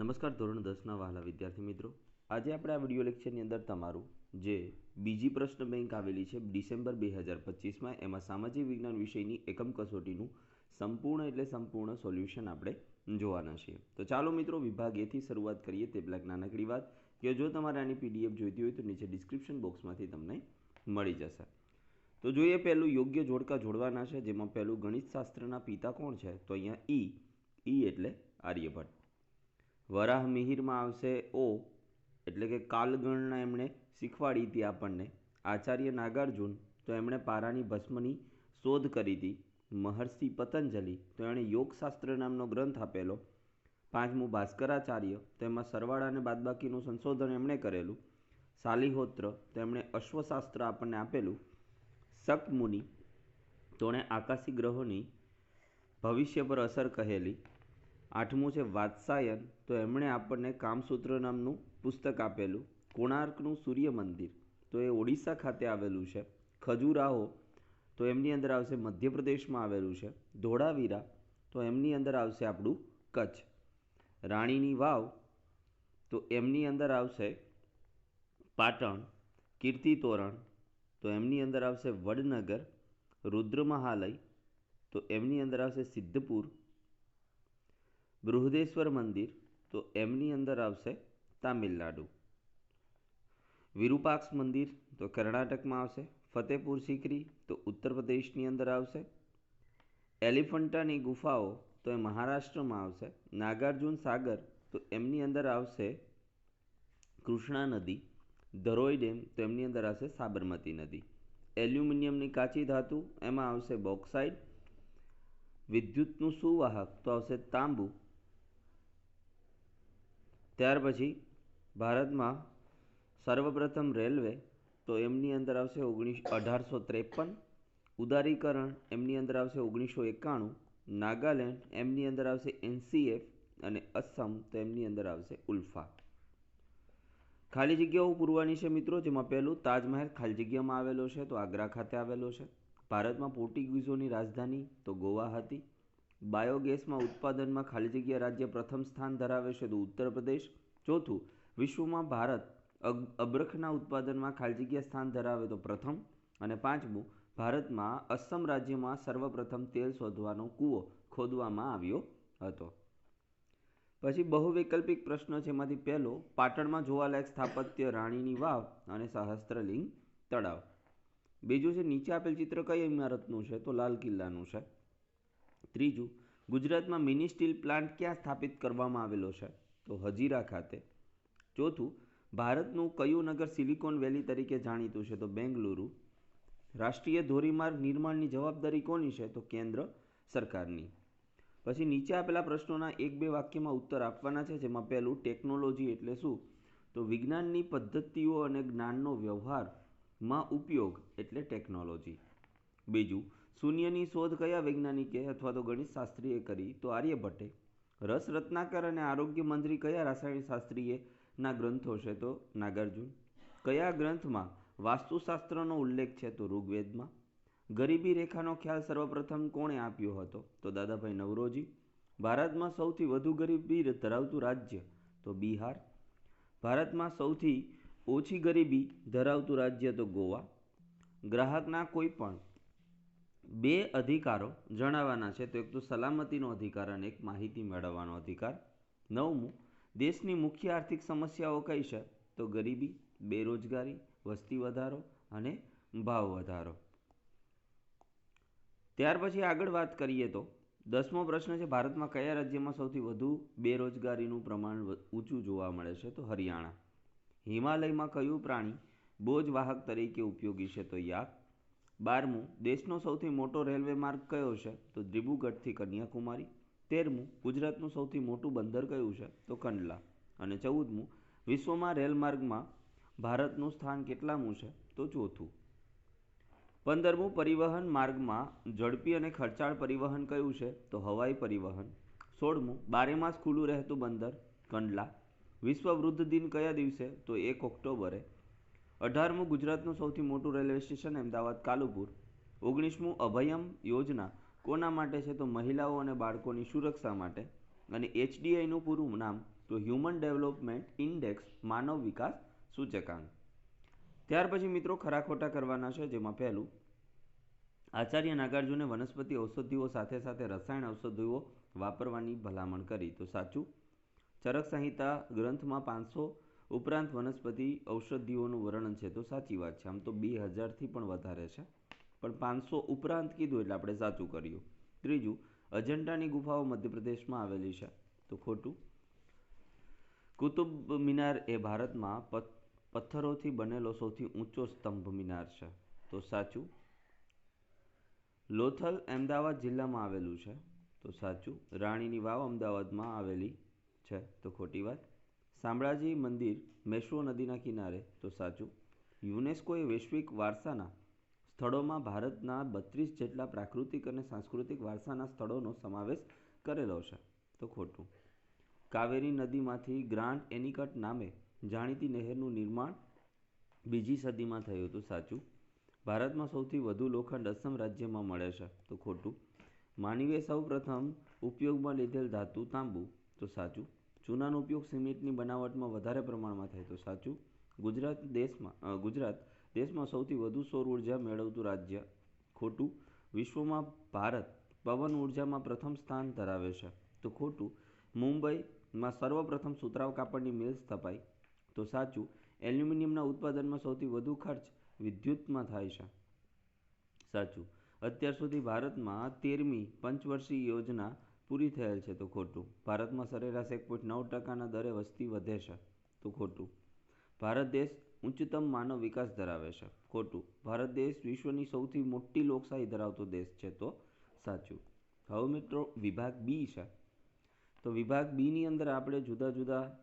નમસ્કાર ધોરણ દસના વહાલા વિદ્યાર્થી મિત્રો. આજે આપણે આ વીડિયો લેક્ચરની અંદર તમારું, જે બીજી પ્રશ્ન બેંક આવેલી છે ડિસેમ્બર બે હજાર પચીસમાં, એમાં સામાજિક વિજ્ઞાન વિષયની એકમ કસોટીનું સંપૂર્ણ એટલે સંપૂર્ણ સોલ્યુશન આપણે જોવાના છીએ. તો ચાલો મિત્રો વિભાગ એથી શરૂઆત કરીએ તે પહેલાં નાનકડી વાત, કે જો તમારે આની પીડીએફ જોઈતી હોય તો નીચે ડિસ્ક્રિપ્શન બોક્સમાંથી તમને મળી જશે. તો જોઈએ પહેલું, યોગ્ય જોડકા જોડવાના છે, જેમાં પહેલું ગણિત શાસ્ત્રના પિતા કોણ છે? તો અહીંયા ઈ ઈ એટલે આર્યભટ્ટ. વરાહ મિહિરમાં આવશે ઓ એટલે કે કાલગણના એમણે શીખવાડી હતી આપણને. આચાર્ય નાગાર્જુન તો એમણે પારાની ભસ્મની શોધ કરી હતી. મહર્ષિ પતંજલિ તો એણે યોગશાસ્ત્ર નામનો ગ્રંથ આપેલો. પાંચમું ભાસ્કરાચાર્ય તો એમાં સરવાળા અને બાદબાકીનું સંશોધન એમણે કરેલું. શાલિહોત્ર તો એમણે અશ્વશાસ્ત્ર આપણને આપેલું. શકમુનિ તો એણે આકાશી ગ્રહોની ભવિષ્ય પર અસર કહેલી. આઠમું છે વાત્સાયન તો એમણે આપણને કામસૂત્ર નામનું પુસ્તક આપેલું, કોણાર્કનું સૂર્ય મંદિર. તો એ ઓડિશા ખાતે આવેલું છે. ખજુરાહો, તો એમની અંદર આવશે મધ્યપ્રદેશમાં આવેલું છે. ધોળાવીરા, તો એમની અંદર આવશે આપણું કચ્છ. રાણીની વાવ, તો એમની અંદર આવશે પાટણ. કીર્તિ તોરણ, તો એમની અંદર આવશે વડનગર. રુદ્રમહાલય, તો એમની અંદર આવશે સિદ્ધપુર. બૃહદેશ્વર મંદિર તો એમની અંદર આવશે તામિલનાડુ. વિરૂપાક્ષ મંદિર તો કર્ણાટકમાં આવશે ફતેપુર સિકરી તો ઉત્તર પ્રદેશની અંદર આવશે. એલિફન્ટાની ગુફાઓ તો એ મહારાષ્ટ્રમાં આવશે, નાગાર્જુન સાગર તો એમની અંદર આવશે કૃષ્ણા નદી, ધરોઈ ડેમ તો એમની અંદર આવશે સાબરમતી નદી. એલ્યુમિનિયમની કાચી ધાતુ એમાં આવશે બોક્સાઇડ વિદ્યુતનું સુવાહક તો આવશે તાંબુ ત્યાર પછી ભારતમાં સર્વપ્રથમ રેલવે તો એમની અંદર આવશે ઓગણીસ, અઢારસો ત્રેપન. ઉદારીકરણ એમની અંદર આવશે ઓગણીસો એકાણું. નાગાલેન્ડ એમની અંદર આવશે એનસીએફ અને અસમ તો એમની અંદર આવશે ઉલ્ફા. ખાલી જગ્યાઓ પૂરવાની છે મિત્રો, જેમાં પહેલું તાજમહેલ ખાલી જગ્યામાં આવેલો છે, તો આગ્રા ખાતે આવેલો છે. ભારતમાં પોર્ટુગીઝોની રાજધાની તો ગોવા હતી. બાયોગેસમાં ઉત્પાદનમાં ખાલી જગ્યા રાજ્ય પ્રથમ સ્થાન ધરાવે છે તો ઉત્તર પ્રદેશ. ચોથું, વિશ્વમાં ભારત અબ્રખના ઉત્પાદનમાં ખાલી જગ્યા સ્થાન ધરાવે તો પ્રથમ. અને પાંચમું, ભારતમાં અસમ રાજ્યમાં સર્વપ્રથમ તેલ શોધવાનો કૂવો ખોદવામાં આવ્યો હતો. પછી બહુવૈકલ્પિક પ્રશ્ન છે, એમાંથી પહેલો, પાટણમાં જોવાલાયક સ્થાપત્ય રાણીની વાવ અને સહસ્ત્રલિંગ તળાવ. બીજું છે, નીચે આપેલ ચિત્ર કઈ ઇમારતનું છે? તો લાલ કિલ્લાનું છે. ત્રીજું, ગુજરાતમાં મિની સ્ટીલ પ્લાન્ટ ક્યાં સ્થાપિત કરવામાં આવેલો છે? તો હજીરા ખાતે. ચોથું, ભારતનું કયું નગર સિલિકોન વેલી તરીકે જાણીતું છે? તો બેંગલુરુ. રાષ્ટ્રીય ધોરીમાર્ગ નિર્માણની જવાબદારી કોની છે? તો કેન્દ્ર સરકારની. પછી નીચે આપેલા પ્રશ્નોના એક બે વાક્યમાં ઉત્તર આપવાના છે, જેમાં પહેલું, ટેકનોલોજી એટલે શું? તો વિજ્ઞાનની પદ્ધતિઓ અને જ્ઞાનનો વ્યવહારમાં ઉપયોગ એટલે ટેકનોલોજી. બીજું શૂન્યની શોધ કયા વૈજ્ઞાનિકે અથવા તો ગણિતશાસ્ત્રીએ કરી? તો આર્યભટ્ટે રસ રત્નાકર અને આરોગ્ય મંત્રી કયા રાસાયણિક શાસ્ત્રીએ ના ગ્રંથો છે? તો નાગાર્જુન. કયા ગ્રંથમાં વાસ્તુશાસ્ત્રનો ઉલ્લેખ છે? તો ઋગ્વેદમાં. ગરીબી રેખાનો ખ્યાલ સર્વપ્રથમ કોણે આપ્યો હતો? તો દાદાભાઈ નવરોજી. ભારતમાં સૌથી વધુ ગરીબી ધરાવતું રાજ્ય? તો બિહાર. ભારતમાં સૌથી ઓછી ગરીબી ધરાવતું રાજ્ય તો ગોવા. ગ્રાહકના કોઈ પણ બે અધિકારો જણાવવાના છે. તો એક તો સલામતીનો અધિકાર અને એક માહિતી મેળવવાનો અધિકાર. નવમું, દેશની મુખ્ય આર્થિક સમસ્યાઓ કઈ છે? તો ગરીબી, બેરોજગારી, વસ્તી વધારો અને ભાવ વધારો. ત્યાર પછી આગળ વાત કરીએ તો, દસમો પ્રશ્ન છે, ભારતમાં કયા રાજ્યમાં સૌથી વધુ બેરોજગારીનું પ્રમાણ ઊંચું જોવા મળે છે? તો હરિયાણા. હિમાલયમાં કયું પ્રાણી બોજ વાહક તરીકે ઉપયોગી છે? તો યાક બારમું, દેશનો સૌથી મોટો રેલવે માર્ગ કયો છે? તો દ્રિબુગઢથી કન્યાકુમારી. તેરમું, ગુજરાતનું સૌથી મોટું બંદર કયું છે? તો કંડલા. અને ચૌદમું, વિશ્વમાં રેલમાર્ગમાં ભારતનું સ્થાન કેટલામું છે? તો ચોથું. પંદરમું, પરિવહન માર્ગમાં ઝડપી અને ખર્ચાળ પરિવહન કયું છે? તો હવાઈ પરિવહન. સોળમું બારેમાસ ખુલ્લું રહેતું બંદર, કંડલા. વિશ્વ વૃદ્ધ દિન કયા દિવસે? તો એક ઓક્ટોબરે. અઢારમું ગુજરાતનું સૌથી મોટું રેલવે સ્ટેશન અમદાવાદ કાલુપુર. ઓગણીસમું અભયમ યોજના કોના માટે છે? તો મહિલાઓ અને બાળકોની સુરક્ષા માટે. અને એચડીઆઈનું પૂરું નામ તો હ્યુમન ડેવલપમેન્ટ ઇન્ડેક્સ માનવ વિકાસ સૂચકાંક. ત્યાર પછી મિત્રો ખરા ખોટા કરવાના છે જેમાં પહેલું, આચાર્ય નાગાર્જુને વનસ્પતિ ઔષધિઓ સાથે સાથે રસાયણ ઔષધિઓ વાપરવાની ભલામણ કરી. તો સાચું? ચરક સંહિતા ગ્રંથમાં પાંચસો ઉપરાંત વનસ્પતિ ઔષધિઓનું વર્ણન છે, તો સાચી વાત છે. આમ તો બે હજારથી પણ વધારે છે. પણ પાંચસો ઉપરાંત કીધું એટલે આપણે સાચું કર્યું. ત્રીજું, અજંટાની ગુફાઓ મધ્યપ્રદેશમાં આવેલી છે. તો ખોટું. કુતુબ મિનાર એ ભારતમાં પથ્થરોથી બનેલો સૌથી ઊંચો સ્તંભ મિનાર છે. તો સાચું. લોથલ અમદાવાદ જિલ્લામાં આવેલું છે. તો સાચું. રાણીની વાવ અમદાવાદમાં આવેલી છે. તો ખોટી વાત. શામળાજી મંદિર મેશ્વો નદીના કિનારે. તો સાચું, યુનેસ્કોએ વૈશ્વિક વારસાના સ્થળોમાં ભારતના બત્રીસ જેટલા પ્રાકૃતિક અને સાંસ્કૃતિક વારસાના સ્થળોનો સમાવેશ કરેલો છે. તો ખોટું, કાવેરી નદીમાંથી ગ્રાન્ડ એનિકટ નામે જાણીતી નહેરનું નિર્માણ બીજી સદીમાં થયું. હતું સાચું, ભારતમાં સૌથી વધુ લોખંડ અસમ રાજ્યમાં મળે છે. તો ખોટું માનવીએ સૌ પ્રથમ ઉપયોગમાં લીધેલ ધાતુ તાંબુ. તો સાચું ચૂનાનો ઉપયોગ સિમેન્ટની બનાવટમાં વધારે પ્રમાણમાં થાય તો સાચું? ગુજરાત દેશમાં ગુજરાત દેશમાં સૌથી વધુ સૌર ઊર્જા મેળવતું રાજ્ય ખોટું? વિશ્વમાં ભારત પવન ઉર્જામાં પ્રથમ સ્થાન ધરાવે છે. તો ખોટું? મુંબઈમાં સર્વપ્રથમ સુતરાઉ કાપડની મિલ સ્થપાઈ. તો સાચું? એલ્યુમિનિયમના ઉત્પાદનમાં સૌથી વધુ ખર્ચ વિદ્યુતમાં થાય છે. સાચું. અત્યાર સુધી ભારતમાં તેરમી પંચવર્ષીય યોજના પૂરી થયેલ છે તો ખોટું. ભારતમાં સરેરાશ એક પોઈન્ટ નવ ટકાના દરે વસ્તી વધે છે તો ખોટું. ભારત દેશ ઉચ્ચતમ માનવ વિકાસ ધરાવે છે ખોટું. ભારત દેશ વિશ્વની સૌથી મોટી લોકશાહી ધરાવતો દેશ છે તો સાચું. હવે મિત્રો વિભાગ બી છે. તો વિભાગ બીની અંદર આપણે જુદા જુદા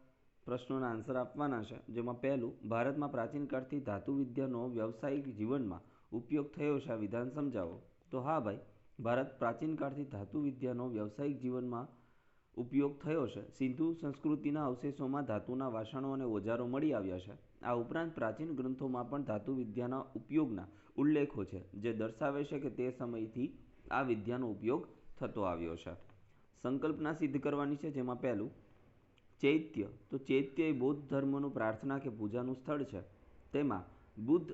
પ્રશ્નોના આન્સર આપવાના છે. જેમાં પહેલું, ભારતમાં પ્રાચીન કાળથી ધાતુ વિદ્યાનો વ્યવસાયિક જીવનમાં ઉપયોગ થયો છે આ વિધાન સમજાવો. તો હા ભાઈ ભારત પ્રાચીન કાળથી ધાતુ વિદ્યાનો વ્યવસાયિક જીવનમાં ઉપયોગ થયો છે. સિંધુ સંસ્કૃતિના અવશેષોમાં ધાતુના વાસણો અને ઓજારો મળી આવ્યા છે. આ ઉપરાંત પ્રાચીન ગ્રંથોમાં પણ ધાતુ વિદ્યાના ઉપયોગના ઉલ્લેખો છે, જે દર્શાવે છે કે તે સમયથી આ વિદ્યાનો ઉપયોગ થતો આવ્યો છે. સંકલ્પના સિદ્ધ કરવાની છે, જેમાં પહેલું, ચૈત્ય. તો ચૈત્ય એ બૌદ્ધ ધર્મનું પ્રાર્થના કે પૂજાનું સ્થળ છે. તેમાં બુદ્ધ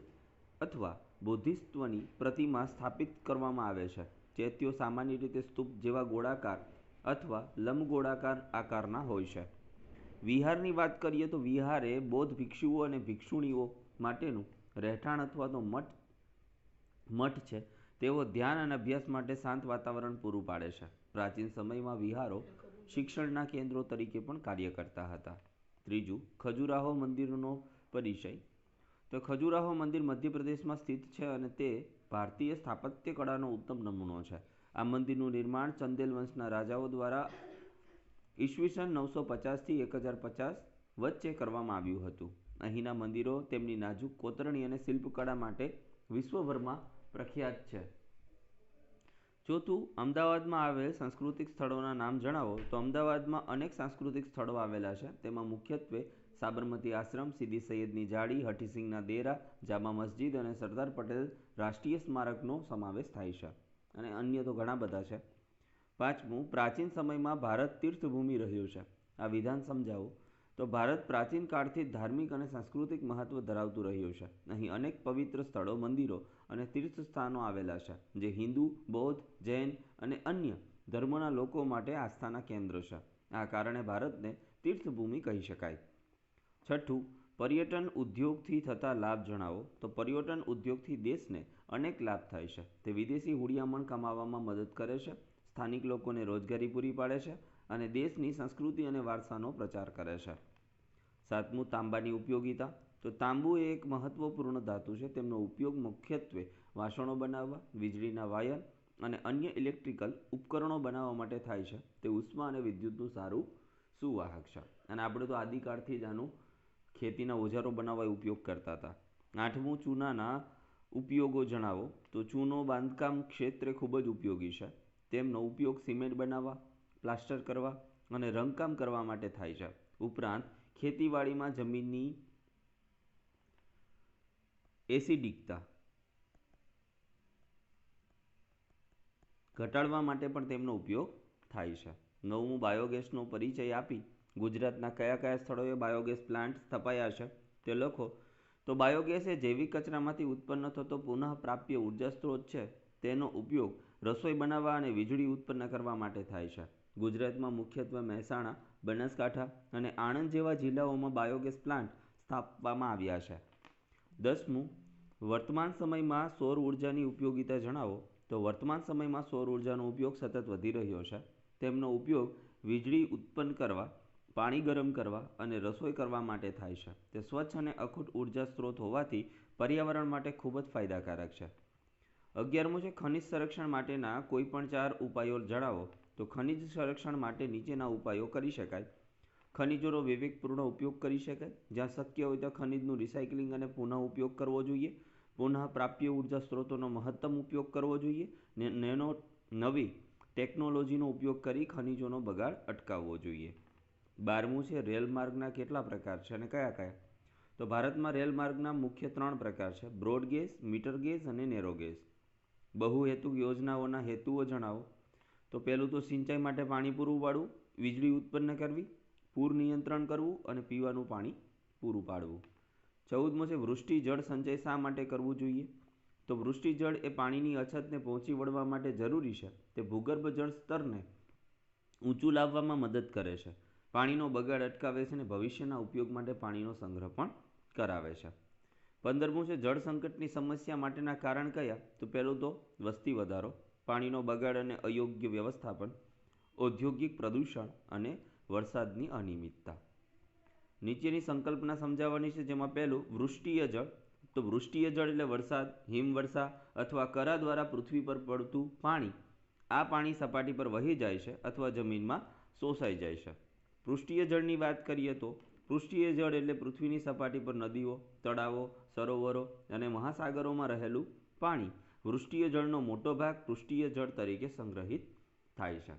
અથવા બૌદ્ધિસ્ત્વની પ્રતિમા સ્થાપિત કરવામાં આવે છે. ચૈત્યો સામાન્ય રીતે સ્તૂપ જેવા ગોળાકાર અથવા લંબગોળાકાર આકારના હોય છે. વિહારની વાત કરીએ તો વિહાર એ બૌદ્ધ ભિક્ષુઓ અને ભિક્ષુણીઓ માટેનું રહેઠાણ અથવા તો મઠ મઠ છે. તેઓ ધ્યાન અને અભ્યાસ માટે શાંત વાતાવરણ પૂરું પાડે છે. પ્રાચીન સમયમાં વિહારો શિક્ષણના કેન્દ્રો તરીકે પણ કાર્ય કરતા હતા. ત્રીજું, ખજુરાહો મંદિરનો પરિચય. તો ખજુરાહો મંદિર મધ્યપ્રદેશમાં સ્થિત છે અને તે ભારતીય સ્થાપત્ય કળાનો ઉત્તમ નમૂનો છે. આ મંદિરનું નિર્માણ ચંદેલ વંશના રાજાઓ દ્વારા ઈસવીસન નવસો પચાસથી એક હજાર પચાસ વચ્ચે કરવામાં આવ્યું હતું. અહીંના મંદિરો તેમની નાજુક કોતરણી અને શિલ્પકળા માટે વિશ્વભરમાં પ્રખ્યાત છે. ચોથું અમદાવાદમાં આવેલ સાંસ્કૃતિક સ્થળોના નામ જણાવો, તો અમદાવાદમાં અનેક સાંસ્કૃતિક સ્થળો આવેલા છે. તેમાં મુખ્યત્વે સાબરમતી આશ્રમ, સીદી સૈયદની જાળી, હઠીસિંહના દેરા, જામા મસ્જિદ અને સરદાર પટેલ રાષ્ટ્રીય સ્મારકનો સમાવેશ થાય છે અને અન્ય તો ઘણા બધા છે. પાંચમું, પ્રાચીન સમયમાં ભારત તીર્થભૂમિ રહ્યું છે. આ વિધાન સમજાવો. તો ભારત પ્રાચીન કાળથી ધાર્મિક અને સાંસ્કૃતિક મહત્વ ધરાવતું રહ્યું છે. અહીં અનેક પવિત્ર સ્થળો, મંદિરો અને તીર્થ સ્થાનો આવેલા છે, જે હિન્દુ, બૌદ્ધ, જૈન અને અન્ય ધર્મના લોકો માટે આસ્થાના કેન્દ્ર છે. આ કારણે ભારતને તીર્થભૂમિ કહી શકાય. છઠ્ઠું, પર્યટન ઉદ્યોગથી થતા લાભ જણાવો. તો પર્યટન ઉદ્યોગથી દેશને અનેક લાભ થાય છે. તે વિદેશી હુડિયામણ કમાવામાં મદદ કરે છે, સ્થાનિક લોકોને રોજગારી પૂરી પાડે છે અને દેશની સંસ્કૃતિ અને વારસાનો પ્રચાર કરે છે. સાતમું, તાંબાની ઉપયોગિતા. તો તાંબુ એ એક મહત્વપૂર્ણ ધાતુ છે. તેમનો ઉપયોગ મુખ્યત્વે વાસણો બનાવવા, વીજળીના વાયર અને અન્ય ઇલેક્ટ્રિકલ ઉપકરણો બનાવવા માટે થાય છે. તે ઉષ્મા અને વિદ્યુતનું સારું સુવાહક છે. અને આપણે તો આદિકાળથી જ આનું ખેતીના ઓજારો બનાવવા ઉપયોગ કરતા હતા. આઠમું ચૂનાના ઉપયોગો જણાવો. તો ચૂનો બાંધકામ ક્ષેત્રે ખૂબ જ ઉપયોગી છે. તેમનો ઉપયોગ સિમેન્ટ બનાવવા, પ્લાસ્ટર કરવા અને રંગકામ કરવા માટે થાય છે. ઉપરાંત, ખેતીવાડીમાં જમીનની એસિડિકતા ઘટાડવા માટે પણ તેમનો ઉપયોગ થાય છે. નવમું બાયોગેસનો પરિચય આપી ગુજરાતના કયા કયા સ્થળોએ બાયોગેસ પ્લાન્ટ સ્થપાયા છે તે લખો. તો બાયોગેસ એ જૈવિક કચરામાંથી ઉત્પન્ન થતો પુનઃપ્રાપ્ય ઊર્જા સ્ત્રોત છે. તેનો ઉપયોગ રસોઈ બનાવવા અને વીજળી ઉત્પન્ન કરવા માટે થાય છે. ગુજરાતમાં મુખ્યત્વે મહેસાણા, બનાસકાંઠા અને આણંદ જેવા જિલ્લાઓમાં બાયોગેસ પ્લાન્ટ સ્થાપવામાં આવ્યા છે. દસમું, વર્તમાન સમયમાં સૌર ઉર્જાની ઉપયોગિતા જણાવો. તો વર્તમાન સમયમાં સૌર ઉર્જાનો ઉપયોગ સતત વધી રહ્યો છે. તેમનો ઉપયોગ વીજળી ઉત્પન્ન કરવા પાણી ગરમ કરવા અને રસોઈ કરવા માટે થાય છે. તે સ્વચ્છ અને અખૂટ ઊર્જા સ્ત્રોત હોવાથી પર્યાવરણ માટે ખૂબ જ ફાયદાકારક છે. અગિયારમું છે ખનિજ સંરક્ષણ માટેના કોઈપણ ચાર ઉપાયો જણાવો. તો ખનિજ સંરક્ષણ માટે નીચેના ઉપાયો કરી શકાય. ખનિજોનો વિવેકપૂર્ણ ઉપયોગ કરી શકાય. જ્યાં શક્ય હોય ત્યાં ખનિજનું રિસાયકલિંગ અને પુનઃ ઉપયોગ કરવો જોઈએ. પુનઃ પ્રાપ્ય ઊર્જા સ્ત્રોતોનો મહત્તમ ઉપયોગ કરવો જોઈએ. ને નેનો, નવી ટેકનોલોજીનો ઉપયોગ કરી ખનિજોનો બગાડ અટકાવવો જોઈએ. બારમું છે રેલ માર્ગના કેટલા પ્રકાર છે અને કયા કયા? તો ભારતમાં રેલ માર્ગના મુખ્ય ત્રણ પ્રકાર છે. બ્રોડ ગેજ મીટર ગેજ અને નેરો ગેજ બહુહેતુક યોજનાઓના હેતુઓ જણાવો. તો પહેલું તો સિંચાઈ માટે પાણી પૂરું પાડવું, વીજળી ઉત્પન્ન કરવી, પૂર નિયંત્રણ કરવું અને પીવાનું પાણી પૂરું પાડવું. ચૌદમો છે વૃષ્ટિ જળ સંચય શા માટે કરવું જોઈએ? તો વૃષ્ટિ જળ એ પાણીની અછતને પહોંચી વળવા માટે જરૂરી છે. તે ભૂગર્ભ જળ સ્તરને ઊંચું લાવવામાં મદદ કરે છે. પાણીનો બગાડ અટકાવે છે અને ભવિષ્યના ઉપયોગ માટે પાણીનો સંગ્રહ પણ કરાવે છે. પંદરમું છે, જળ સંકટની સમસ્યા માટેના કારણ કયા? તો પહેલું તો વસ્તી વધારો, પાણીનો બગાડ અને અયોગ્ય વ્યવસ્થાપન, ઔદ્યોગિક પ્રદૂષણ અને વરસાદની અનિયમિતતા. નીચેની સંકલ્પના સમજાવવાની છે, જેમાં પહેલું, વૃષ્ટિય જળ. તો વૃષ્ટિય જળ એટલે વરસાદ, હિમવર્ષા અથવા કરા દ્વારા પૃથ્વી પર પડતું પાણી. આ પાણી સપાટી પર વહી જાય છે અથવા જમીનમાં શોષાઈ જાય છે. પૃષ્ઠીય જળની વાત કરીએ તો પૃષ્ઠીય જળ એટલે પૃથ્વીની સપાટી પર નદીઓ, તળાવો, સરોવરો અને મહાસાગરોમાં રહેલું પાણી. વૃષ્ટિય જળનો મોટો ભાગ પૃષ્ઠીય જળ તરીકે સંગ્રહિત થાય છે.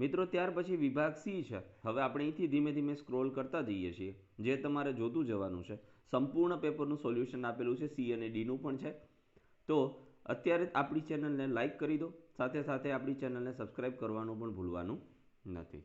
મિત્રો, ત્યાર પછી વિભાગ સી છે. હવે આપણે અહીંથી ધીમે ધીમે સ્ક્રોલ કરતા જઈએ છીએ. જે તમારે જોતું જવાનું છે. સંપૂર્ણ પેપરનું સોલ્યુશન આપેલું છે સી અને ડીનું પણ છે. તો અત્યારે આપણી ચેનલને લાઈક કરી દો. સાથે સાથે આપણી ચેનલને સબસ્ક્રાઈબ કરવાનું પણ ભૂલવાનું નથી.